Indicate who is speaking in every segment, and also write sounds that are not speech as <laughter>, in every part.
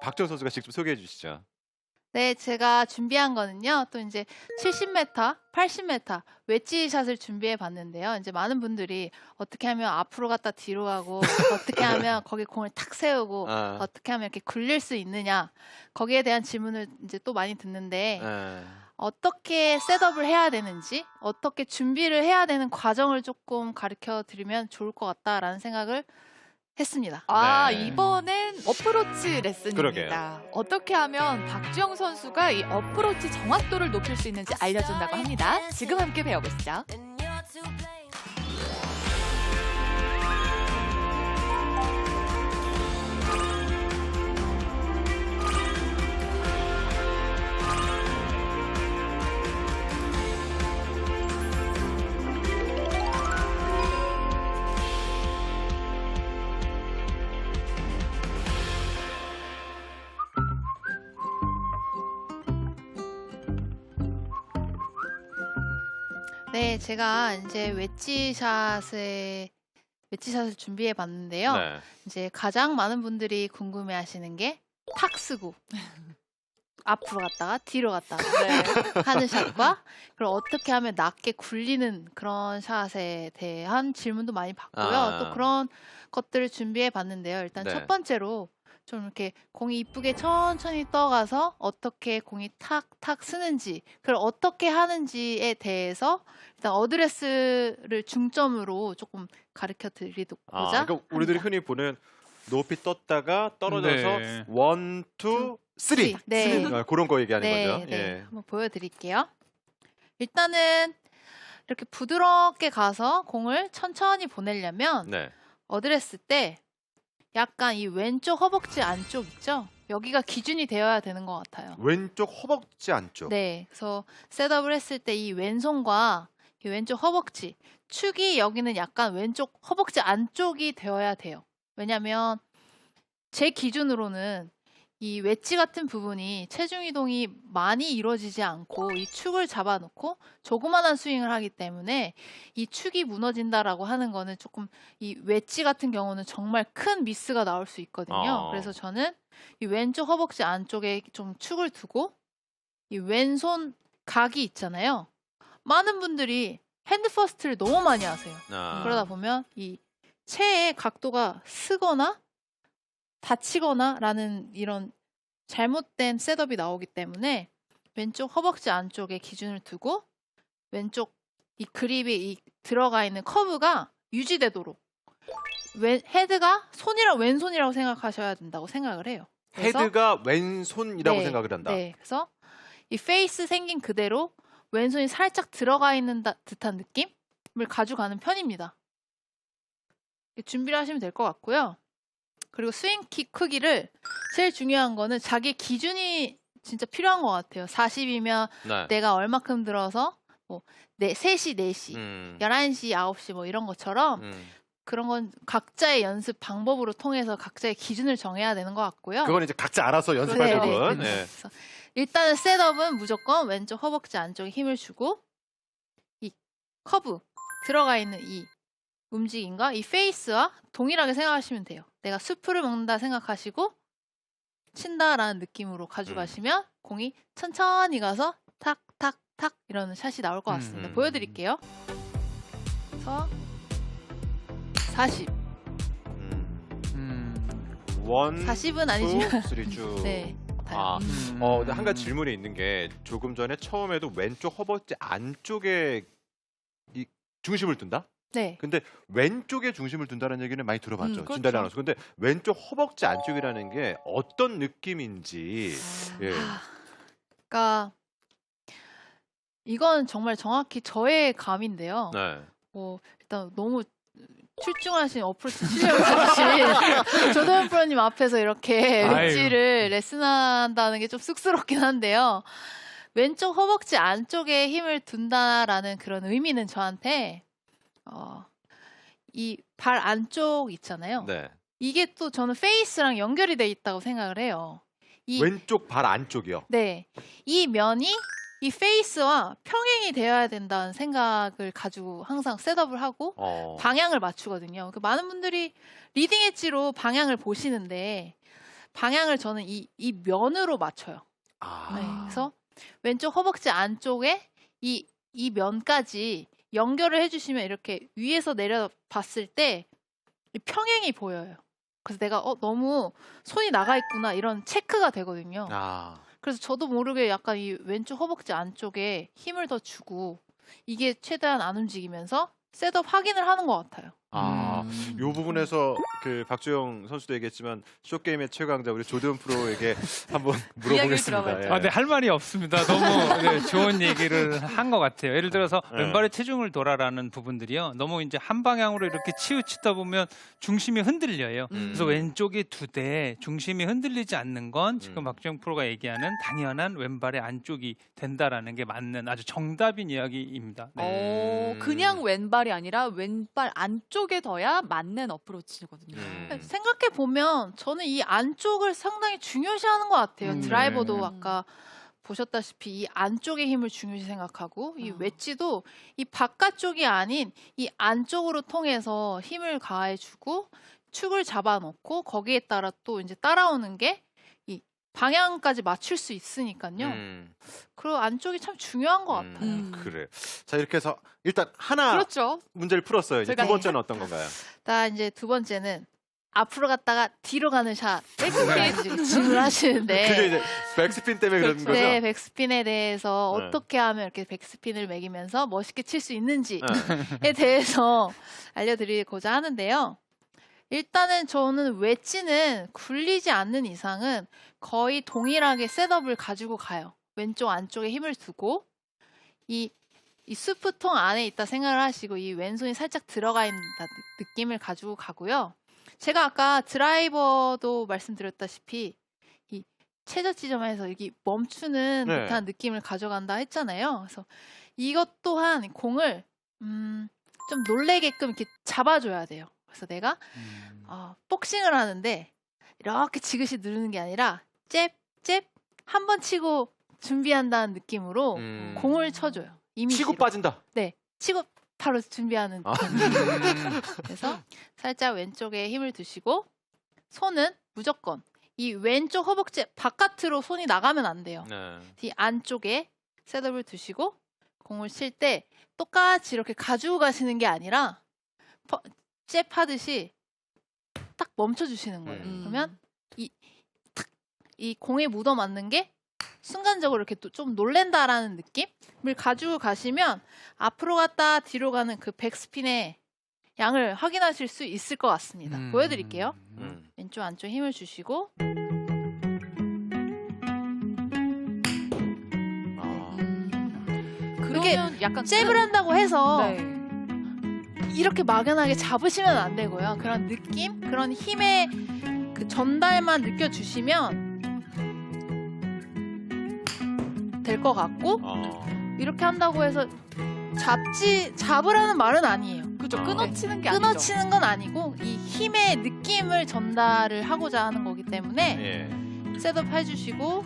Speaker 1: 박정 선수가 직접 소개해 주시죠.
Speaker 2: 네, 제가 준비한 거는요. 또 이제 70m, 80m 웨지샷을 준비해 봤는데요. 이제 많은 분들이 어떻게 하면 앞으로 갔다 뒤로 가고 어떻게 <laughs> 하면 거기 공을 탁 세우고
Speaker 1: 아,
Speaker 2: 어떻게 하면 이렇게 굴릴 수 있느냐 거기에 대한 질문을 이제 또 많이 듣는데
Speaker 1: 예.
Speaker 2: 어떻게 셋업을 해야 되는지 어떻게 준비를 해야 되는 과정을 조금 가르쳐 드리면 좋을 것 같다라는 생각을 했습니다.
Speaker 3: 아,
Speaker 1: 네.
Speaker 3: 이번엔 어프로치 레슨입니다.
Speaker 1: 그러게요.
Speaker 3: 어떻게 하면 박주영 선수가 이 어프로치 정확도를 높일 수 있는지 알려준다고 합니다. 지금 함께 배워보시죠.
Speaker 2: 네, 제가 이제 웨지샷에 웨지샷을 준비해 봤는데요.
Speaker 1: 네.
Speaker 2: 이제 가장 많은 분들이 궁금해 하시는 게 탁 쓰고 앞으로 갔다가 뒤로 갔다가
Speaker 3: 네. <laughs>
Speaker 2: 하는 샷과 그리고 어떻게 하면 낮게 굴리는 그런 샷에 대한 질문도 많이 받고요.
Speaker 1: 아.
Speaker 2: 또 그런 것들을 준비해 봤는데요. 일단
Speaker 1: 네.
Speaker 2: 첫 번째로 좀 이렇게 공이 이쁘게 천천히 떠가서 어떻게 공이 탁탁 쓰는지 그걸 어떻게 하는지에 대해서 일단 어드레스를 중점으로 조금 가르쳐 드리고자
Speaker 1: 아, 그러니까 우리들이
Speaker 2: 합니다.
Speaker 1: 흔히 보는 높이 떴다가 떨어져서
Speaker 4: 네.
Speaker 1: 원, 투, 쓰리.
Speaker 2: 네.
Speaker 1: 아, 그런 거 얘기하는
Speaker 2: 네,
Speaker 1: 거죠.
Speaker 2: 네.
Speaker 1: 예.
Speaker 2: 한번 보여드릴게요. 일단은 이렇게 부드럽게 가서 공을 천천히 보내려면
Speaker 1: 네.
Speaker 2: 어드레스 때 약간 이 왼쪽 허벅지 안쪽 있죠? 여기가 기준이 되어야 되는 것 같아요.
Speaker 1: 왼쪽 허벅지 안쪽.
Speaker 2: 네, 그래서 셋업을 했을 때 이 왼손과 이 왼쪽 허벅지 축이 여기는 약간 왼쪽 허벅지 안쪽이 되어야 돼요. 왜냐면 제 기준으로는 이 웨지 같은 부분이 체중 이동이 많이 이루어지지 않고 이 축을 잡아놓고 조그만한 스윙을 하기 때문에 이 축이 무너진다라고 하는 거는 조금 이 웨지 같은 경우는 정말 큰 미스가 나올 수 있거든요.
Speaker 1: 어.
Speaker 2: 그래서 저는 이 왼쪽 허벅지 안쪽에 좀 축을 두고 이 왼손 각이 있잖아요. 많은 분들이 핸드 퍼스트를 너무 많이 하세요.
Speaker 1: 아.
Speaker 2: 그러다 보면 이 체의 각도가 쓰거나 다치거나 라는 이런 잘못된 셋업이 나오기 때문에 왼쪽 허벅지 안쪽에 기준을 두고 왼쪽 이 그립이 이 들어가 있는 커브가 유지되도록 왼, 헤드가 손이랑 왼손이라고 생각하셔야 된다고 생각을 해요. 그래서
Speaker 1: 헤드가 왼손이라고
Speaker 2: 네,
Speaker 1: 생각을 한다.
Speaker 2: 네, 그래서 이 페이스 생긴 그대로 왼손이 살짝 들어가 있는 다- 듯한 느낌을 가져가는 편입니다. 준비를 하시면 될 것 같고요. 그리고 스윙 키 크기를 제일 중요한 거는 자기 기준이 진짜 필요한 것 같아요. 40이면
Speaker 1: 네.
Speaker 2: 내가 얼마큼 들어서 뭐 네, 3시, 4시,
Speaker 1: 음.
Speaker 2: 11시, 9시 뭐 이런 것처럼
Speaker 1: 음.
Speaker 2: 그런 건 각자의 연습 방법으로 통해서 각자의 기준을 정해야 되는 것 같고요.
Speaker 1: 그건 이제 각자 알아서 연습할
Speaker 2: 네, 네,
Speaker 1: 부분.
Speaker 2: 네. 일단은 셋업은 무조건 왼쪽 허벅지 안쪽에 힘을 주고 이 커브 들어가 있는 이 움직임과 이 페이스와 동일하게 생각하시면 돼요. 내가 수프를 먹는다 생각하시고 친다라는 느낌으로 가져가시면 공이 천천히 가서 탁탁탁 이러는 샷이 나올 것 같습니다.
Speaker 1: 음.
Speaker 2: 보여드릴게요. 그래서 40.
Speaker 1: 음.
Speaker 4: 음.
Speaker 1: 원,
Speaker 2: 40은 아니지만
Speaker 1: 투, 쓰리 <laughs> 쭉.
Speaker 2: 네.
Speaker 1: 아,
Speaker 4: 음.
Speaker 1: 어, 근데 한 가지 질문이 있는 게 조금 전에 처음에도 왼쪽 허벅지 안쪽에 이 중심을 둔다?
Speaker 2: 네.
Speaker 1: 근데 왼쪽에 중심을 둔다는 얘기는 많이 들어봤죠.
Speaker 3: 음, 그렇죠.
Speaker 1: 아나운서. 근데 왼쪽 허벅지 안쪽이라는 게 어떤 느낌인지. 예.
Speaker 2: 아, 그러니까 이건 정말 정확히 저의 감인데요.
Speaker 1: 네.
Speaker 2: 뭐 일단 너무 출중하신 어프로치 실력을 가지신 <laughs> 조도현 프로님 앞에서 이렇게. 웨지를 레슨한다는 게 좀 쑥스럽긴 한데요. 왼쪽 허벅지 안쪽에 힘을 둔다라는 그런 의미는 저한테 어, 이 발 안쪽 있잖아요.
Speaker 1: 네.
Speaker 2: 이게 또 저는 페이스랑 연결이 돼 있다고 생각을 해요. 이
Speaker 1: 왼쪽 발 안쪽이요.
Speaker 2: 네. 이 면이 이 페이스와 평행이 되어야 된다는 생각을 가지고 항상 셋업을 하고
Speaker 1: 어.
Speaker 2: 방향을 맞추거든요. 그 많은 분들이 리딩 엣지로 방향을 보시는데 방향을 저는 이, 이 면으로 맞춰요.
Speaker 1: 아.
Speaker 2: 네, 그래서 왼쪽 허벅지 안쪽에 이, 이 면까지 연결을 해주시면 이렇게 위에서 내려 봤을 때이 평행이 보여요. 그래서 내가 어 너무 손이 나가 있구나 이런 체크가 되거든요.
Speaker 1: 아.
Speaker 2: 그래서 저도 모르게 약간 이 왼쪽 허벅지 안쪽에 힘을 더 주고 이게 최대한 안 움직이면서 셋업 확인을 하는 것 같아요.
Speaker 1: 아.
Speaker 3: 음.
Speaker 1: 요 부분에서 그 박주영 선수도 얘기했지만 쇼게임의 최강자 우리 조대훈 프로에게 <laughs> 한번 물어보겠습니다. 예.
Speaker 4: 아, 네, 할 말이 없습니다. 너무 네, 좋은 얘기를 한 것 같아요. 예를 들어서
Speaker 1: 네.
Speaker 4: 왼발의 체중을 돌아라는 부분들이요. 너무 이제 한 방향으로 이렇게 치우치다 보면 중심이 흔들려요.
Speaker 3: 음.
Speaker 4: 그래서 왼쪽이 두 대 중심이 흔들리지 않는 건 지금
Speaker 1: 음.
Speaker 4: 박주영 프로가 얘기하는 당연한 왼발의 안쪽이 된다라는 게 맞는 아주 정답인 이야기입니다. 네.
Speaker 3: 어,
Speaker 1: 음.
Speaker 3: 그냥 왼발이 아니라 왼발 안쪽 에 둬야 맞는 어프로치거든요.
Speaker 1: 음.
Speaker 2: 생각해 보면 저는 이 안쪽을 상당히 중요시하는 것 같아요.
Speaker 4: 음,
Speaker 2: 드라이버도
Speaker 3: 네.
Speaker 2: 아까 보셨다시피 이 안쪽의 힘을 중요시 생각하고 이
Speaker 3: 아.
Speaker 2: 웨지도 이 바깥쪽이 아닌 이 안쪽으로 통해서 힘을 가해주고 축을 잡아놓고 거기에 따라 또 이제 따라오는 게이 방향까지 맞출 수 있으니까요.
Speaker 1: 음.
Speaker 2: 그리고 안쪽이 참 중요한 것
Speaker 1: 음,
Speaker 2: 같아요.
Speaker 3: 음.
Speaker 1: 그래. 자 이렇게 해서 일단 하나
Speaker 3: 그렇죠.
Speaker 1: 문제를 풀었어요. 이제 두 번째는 어떤 건가요? <laughs>
Speaker 2: 나 이제 두 번째는 앞으로 갔다가 뒤로 가는 샷. 이렇게 이제 질문하시는데. <laughs>
Speaker 1: 그게 이제 백스핀 때문에 그런 거죠?
Speaker 2: 네, 백스핀에 대해서
Speaker 1: 네.
Speaker 2: 어떻게 하면 이렇게 백스핀을 매기면서 멋있게 칠 수 있는지에
Speaker 1: 네.
Speaker 2: 대해서 알려드리고자 하는데요. 일단은 저는 웨지는 굴리지 않는 이상은 거의 동일하게 셋업을 가지고 가요. 왼쪽 안쪽에 힘을 두고 이, 이 수프통 안에 있다 생각을 하시고 이 왼손이 살짝 들어가 있는 느- 느낌을 가지고 가고요. 제가 아까 드라이버도 말씀드렸다시피 이 최저 지점에서 여기 멈추는
Speaker 1: 네.
Speaker 2: 듯한 느낌을 가져간다 했잖아요. 그래서 이것 또한 공을 음, 좀 놀래게끔 이렇게 잡아줘야 돼요. 그래서 내가
Speaker 4: 음.
Speaker 2: 어, 복싱을 하는데 이렇게 지그시 누르는 게 아니라 잽, 잽, 한 번 치고 준비한다는 느낌으로
Speaker 1: 음.
Speaker 2: 공을 쳐줘요. 이미
Speaker 1: 치고 빠진다.
Speaker 2: 치고 바로 준비하는
Speaker 1: 아.
Speaker 4: 음.
Speaker 2: 그래서 살짝 왼쪽에 힘을 두시고 손은 무조건 이 왼쪽 허벅지 바깥으로 손이 나가면 안 돼요.
Speaker 1: 네.
Speaker 2: 이 안쪽에 셋업을 두시고 공을 칠 때 똑같이 이렇게 가지고 가시는 게 아니라 퍼- 잽 하듯이 딱 멈춰 주시는 거예요.
Speaker 1: 음.
Speaker 2: 그러면 이, 탁, 이 공에 묻어 맞는 게 순간적으로 이렇게 또좀 놀랜다라는 느낌을 가지고 가시면 앞으로 갔다 뒤로 가는 그 백스핀의 양을 확인하실 수 있을 것 같습니다.
Speaker 4: 음.
Speaker 2: 보여드릴게요.
Speaker 1: 음.
Speaker 2: 왼쪽 안쪽 힘을 주시고
Speaker 1: 아.
Speaker 3: 그러면 약간
Speaker 2: 잽을 한다고 해서
Speaker 3: 네.
Speaker 2: 이렇게 막연하게 잡으시면 안 되고요. 그런 느낌, 그런 힘의 그 전달만 느껴주시면 될 것 같고
Speaker 1: 아.
Speaker 2: 이렇게 한다고 해서 잡지 잡으라는 말은 아니에요.
Speaker 3: 그죠
Speaker 1: 아.
Speaker 3: 끊어치는 게 아니죠.
Speaker 2: 끊어치는 건 아니고 이 힘의 느낌을 전달을 하고자 하는 거기 때문에
Speaker 1: 예.
Speaker 2: 셋업 해주시고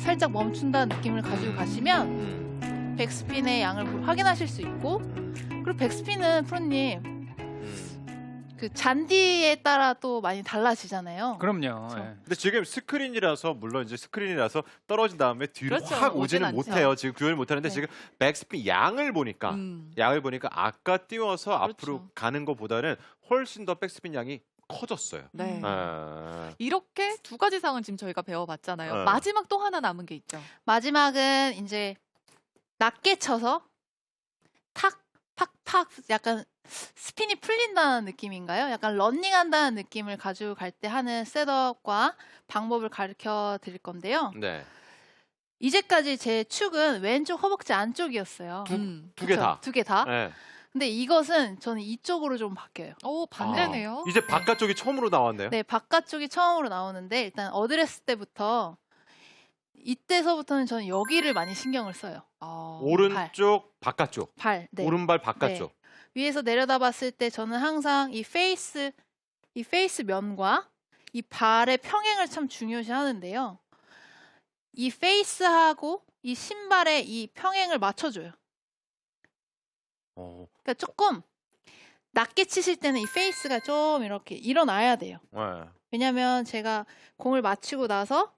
Speaker 2: 살짝 멈춘다는 느낌을 가지고 가시면
Speaker 1: 음.
Speaker 2: 백스핀의 양을 확인하실 수 있고 그리고 백스핀은 프로님
Speaker 1: 음.
Speaker 2: 그 잔디에 따라 또 많이 달라지잖아요.
Speaker 4: 그럼요.
Speaker 2: 그렇죠.
Speaker 4: 예.
Speaker 1: 근데 지금 스크린이라서 물론 이제 스크린이라서 떨어진 다음에 뒤로
Speaker 3: 그렇죠.
Speaker 1: 확 오지는. 못해요. 지금 규현을 못하는데
Speaker 2: 네.
Speaker 1: 지금 백스핀 양을 보니까
Speaker 3: 음.
Speaker 1: 양을 보니까 아까 띄워서
Speaker 2: 그렇죠.
Speaker 1: 앞으로 가는 것보다는 훨씬 더 백스핀 양이 커졌어요.
Speaker 3: 네.
Speaker 1: 아.
Speaker 3: 이렇게 두 가지 상은 지금 저희가 배워봤잖아요.
Speaker 1: 네.
Speaker 3: 마지막 또 하나 남은 게 있죠.
Speaker 2: 마지막은 이제 낮게 쳐서 탁, 팍팍 약간 스핀이 풀린다는 느낌인가요? 약간 런닝한다는 느낌을 가지고 갈 때 하는 셋업과 방법을 가르쳐 드릴 건데요.
Speaker 1: 네.
Speaker 2: 이제까지 제 축은 왼쪽 허벅지 안쪽이었어요.
Speaker 3: 음.
Speaker 1: 두개 다.
Speaker 2: 두 개 다.
Speaker 1: 네.
Speaker 2: 근데 이것은 저는 이쪽으로 좀 바뀌어요.
Speaker 3: 오 반대네요.
Speaker 1: 아, 이제 바깥쪽이 처음으로 나왔네요.
Speaker 2: 네, 바깥쪽이 처음으로 나오는데 일단 어드레스 때부터 이때서부터는 저는 여기를 많이 신경을 써요.
Speaker 3: 아.
Speaker 1: 오른쪽 바깥쪽.
Speaker 2: 발. 네.
Speaker 1: 오른발 바깥쪽.
Speaker 2: 위에서 내려다 봤을 때 저는 항상 이 페이스 이 페이스 면과 이 발의 평행을 참 중요시 하는데요. 이 페이스하고 이 신발의 이 평행을 맞춰줘요.
Speaker 1: 어.
Speaker 2: 그러니까 조금 낮게 치실 때는 이 페이스가 좀 이렇게 일어나야 돼요.
Speaker 1: 네.
Speaker 2: 왜냐면 제가 공을 맞추고 나서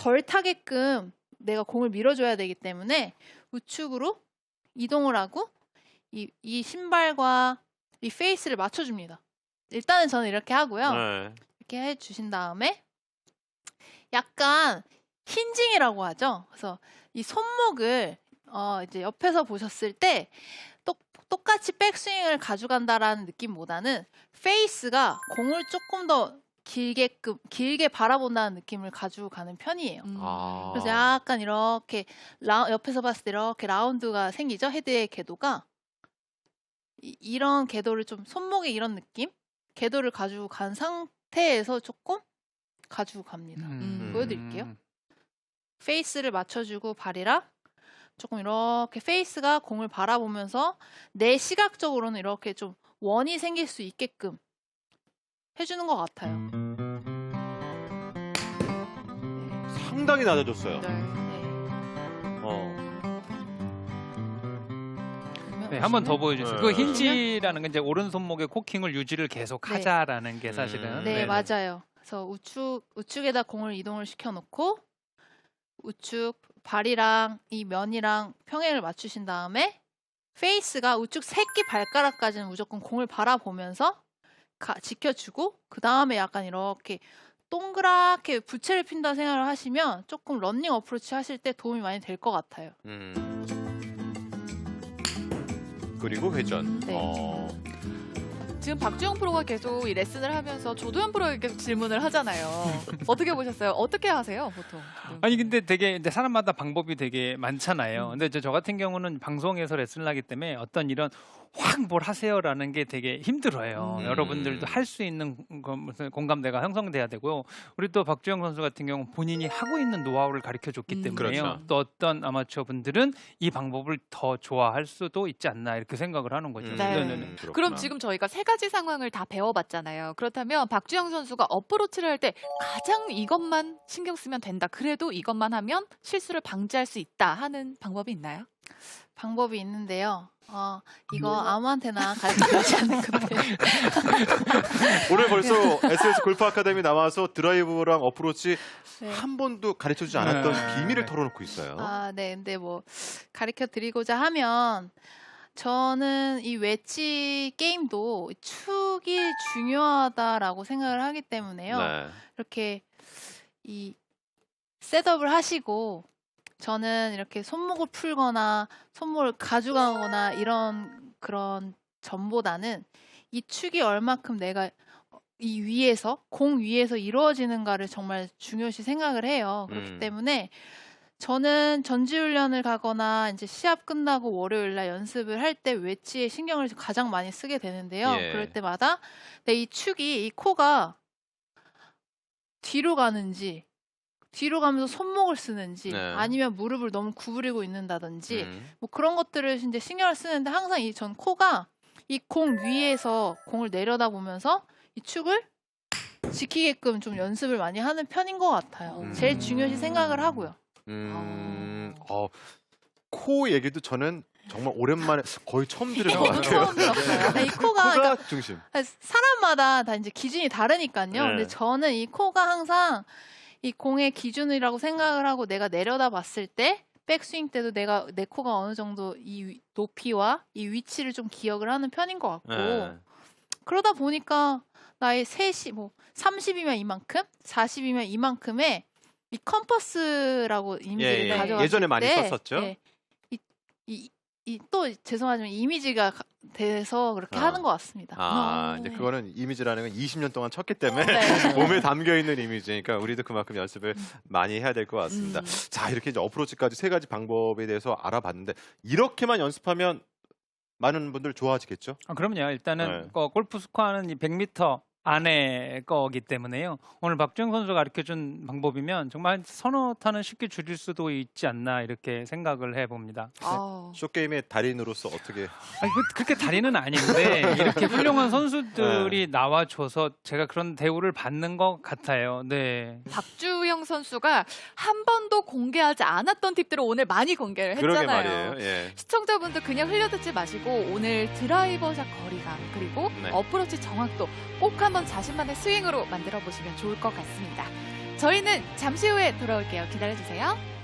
Speaker 2: 덜 타게끔 내가 공을 밀어줘야 되기 때문에 우측으로 이동을 하고 이, 이 신발과 이 페이스를 맞춰줍니다. 일단은 저는 이렇게 하고요.
Speaker 1: 네.
Speaker 2: 이렇게 해주신 다음에 약간 힌징이라고 하죠. 그래서 이 손목을 어 이제 옆에서 보셨을 때 똑, 똑같이 백스윙을 가져간다라는 느낌보다는 페이스가 공을 조금 더 길게끔 길게 바라본다는 느낌을 가지고 가는 편이에요.
Speaker 3: 음.
Speaker 1: 아.
Speaker 2: 그래서 약간 이렇게 라, 옆에서 봤을 때 이렇게 라운드가 생기죠. 헤드의 궤도가 이, 이런 궤도를 좀 손목에 이런 느낌 궤도를 가지고 간 상태에서 조금 가지고 갑니다.
Speaker 3: 음.
Speaker 2: 보여드릴게요. 페이스를 맞춰주고 발이랑 조금 이렇게 페이스가 공을 바라보면서 내 시각적으로는 이렇게 좀 원이 생길 수 있게끔 해주는 것 같아요.
Speaker 1: 상당히 낮아졌어요.
Speaker 3: 네.
Speaker 2: 네.
Speaker 1: 어.
Speaker 4: 네, 한 번 더 보여주세요.
Speaker 1: 네.
Speaker 4: 그 힌지라는 건 이제 오른손목의 코킹을 유지를 계속
Speaker 2: 네.
Speaker 4: 하자라는 게 사실은.
Speaker 1: 음,
Speaker 2: 네,
Speaker 1: 네네.
Speaker 2: 맞아요. 그래서 우측 우측에다 공을 이동을 시켜놓고 우측 발이랑 이 면이랑 평행을 맞추신 다음에 페이스가 우측 새끼 발가락까지는 무조건 공을 바라보면서 가- 지켜주고 그 다음에 약간 이렇게 동그랗게 부채를 핀다 생각을 하시면 조금 런닝 어프로치 하실 때 도움이 많이 될 것 같아요.
Speaker 1: 음. 그리고 회전.
Speaker 2: 네.
Speaker 1: 어.
Speaker 3: 지금 박주영 프로가 계속 이 레슨을 하면서 조도현 프로에게 질문을 하잖아요. <laughs> 어떻게 보셨어요? 어떻게 하세요, 보통?
Speaker 4: 아니 근데 되게 이제 사람마다 방법이 되게
Speaker 2: 음.
Speaker 4: 많잖아요. 근데 이제 저 같은 경우는 방송에서 레슨을 하기 때문에 어떤 이런 확 뭘 하세요라는 게 되게 힘들어요.
Speaker 3: 음.
Speaker 4: 여러분들도 할 수 있는 공감대가 형성돼야 되고요. 우리 또 박주영 선수 같은 경우 는 본인이 하고 있는 노하우를 가르쳐 줬기
Speaker 3: 음.
Speaker 4: 때문에요.
Speaker 1: 그렇죠.
Speaker 4: 또 어떤 아마추어 분들은 이 방법을 더 좋아할 수도 있지 않나 이렇게 생각을 하는 거죠.
Speaker 1: 음,
Speaker 3: 네.
Speaker 4: 네네네.
Speaker 1: 그렇구나.
Speaker 3: 그럼 지금 저희가 세 가지 상황을 다 배워봤잖아요. 그렇다면 박주영 선수가 어프로치를 할 때 가장 이것만 신경 쓰면 된다. 그래도 이것만 하면 실수를 방지할 수 있다 하는 방법이 있나요?
Speaker 2: 방법이 있는데요. 어, 이거 아무한테나 가르쳐 주지 않는 건데. <laughs>
Speaker 1: 오늘 벌써 SS 골프 아카데미 나와서 드라이브랑 어프로치
Speaker 2: 네.
Speaker 1: 한 번도 가르쳐 주지 않았던
Speaker 4: 네.
Speaker 1: 비밀을
Speaker 4: 네.
Speaker 1: 털어놓고 있어요.
Speaker 2: 아, 네. 근데 뭐 가르쳐 드리고자 하면 저는 이 웨지 게임도 축이 중요하다라고 생각을 하기 때문에요.
Speaker 1: 네.
Speaker 2: 이렇게 이 셋업을 하시고 저는 이렇게 손목을 풀거나 손목을 가져가거나 이런 그런 전보다는 이 축이 얼마큼 내가 이 위에서 공 위에서 이루어지는가를 정말 중요시 생각을 해요. 그렇기
Speaker 1: 음.
Speaker 2: 때문에 저는 전지훈련을 가거나 이제 시합 끝나고 월요일 날 연습을 할때 웨지에 신경을 가장 많이 쓰게 되는데요.
Speaker 1: 예.
Speaker 2: 그럴 때마다 내 이 축이 이 코가 뒤로 가는지 뒤로 가면서 손목을 쓰는지
Speaker 1: 네.
Speaker 2: 아니면 무릎을 너무 구부리고 있는다든지
Speaker 1: 음.
Speaker 2: 뭐 그런 것들을 이제 신경을 쓰는데 항상 이 전 코가 이 공 위에서 공을 내려다 보면서 이 축을 지키게끔 좀 연습을 많이 하는 편인 것 같아요.
Speaker 1: 음.
Speaker 2: 제일 중요시 생각을 하고요.
Speaker 1: 음. 어, 코 얘기도 저는 정말 오랜만에 거의 처음 들은 것
Speaker 3: 저도
Speaker 1: 같아요.
Speaker 3: 처음 들었어요.
Speaker 2: 이 코가
Speaker 1: 코가
Speaker 2: 그러니까
Speaker 1: 중심.
Speaker 2: 사람마다 다 이제 기준이 다르니까요.
Speaker 1: 네.
Speaker 2: 근데 저는 이 코가 항상 이 공의 기준이라고 생각을 하고 내가 내려다 봤을 때 백스윙 때도 내가 내 코가 어느 정도 이 위- 높이와 이 위치를 좀 기억을 하는 편인 것 같고
Speaker 1: 네.
Speaker 2: 그러다 보니까 나의 3시 뭐 30이면 이만큼, 40이면 이만큼의 이 컴퍼스라고 이미지를
Speaker 1: 예, 예.
Speaker 2: 가져갔을
Speaker 1: 예전에 많이
Speaker 2: 때
Speaker 1: 썼었죠?
Speaker 2: 예, 이, 이, 이, 또 죄송하지만 이미지가 가- 돼서 그렇게
Speaker 1: 아.
Speaker 2: 하는 것 같습니다.
Speaker 1: 아,
Speaker 3: 어.
Speaker 1: 이제 그거는 이미지라는 건 20년 동안 쳤기 때문에
Speaker 2: 네. <laughs>
Speaker 1: 몸에 담겨 있는 이미지니까 우리도 그만큼 연습을 많이 해야 될 것 같습니다.
Speaker 3: 음.
Speaker 1: 자, 이렇게 이제 어프로치까지 세 가지 방법에 대해서 알아봤는데 이렇게만 연습하면 많은 분들 좋아하시겠죠?
Speaker 4: 아, 그럼요. 일단은
Speaker 1: 네.
Speaker 4: 그 골프 스코어는 이 100m 안에 거기 때문에요. 오늘 박주영 선수가 가르쳐준 방법이면 정말 서너 타는 쉽게 줄일 수도 있지 않나 이렇게 생각을 해봅니다.
Speaker 3: 아,
Speaker 1: 쇼게임의 달인으로서 어떻게
Speaker 4: 아니, 그, 그렇게 다리는 아닌데 이렇게 훌륭한 선수들이 나와줘서 제가 그런 대우를 받는 것 같아요. 네.
Speaker 3: 박주영 선수가 한 번도 공개하지 않았던 팁들을 오늘 많이 공개를
Speaker 1: 그러게
Speaker 3: 했잖아요.
Speaker 1: 말이에요. 예.
Speaker 3: 시청자분들 그냥 흘려듣지 마시고 오늘 드라이버 샷 거리감 그리고
Speaker 1: 네.
Speaker 3: 어프로치 정확도 꼭 한번 한번 자신만의 스윙으로 만들어 보시면 좋을 것 같습니다. 저희는 잠시 후에 돌아올게요. 기다려주세요.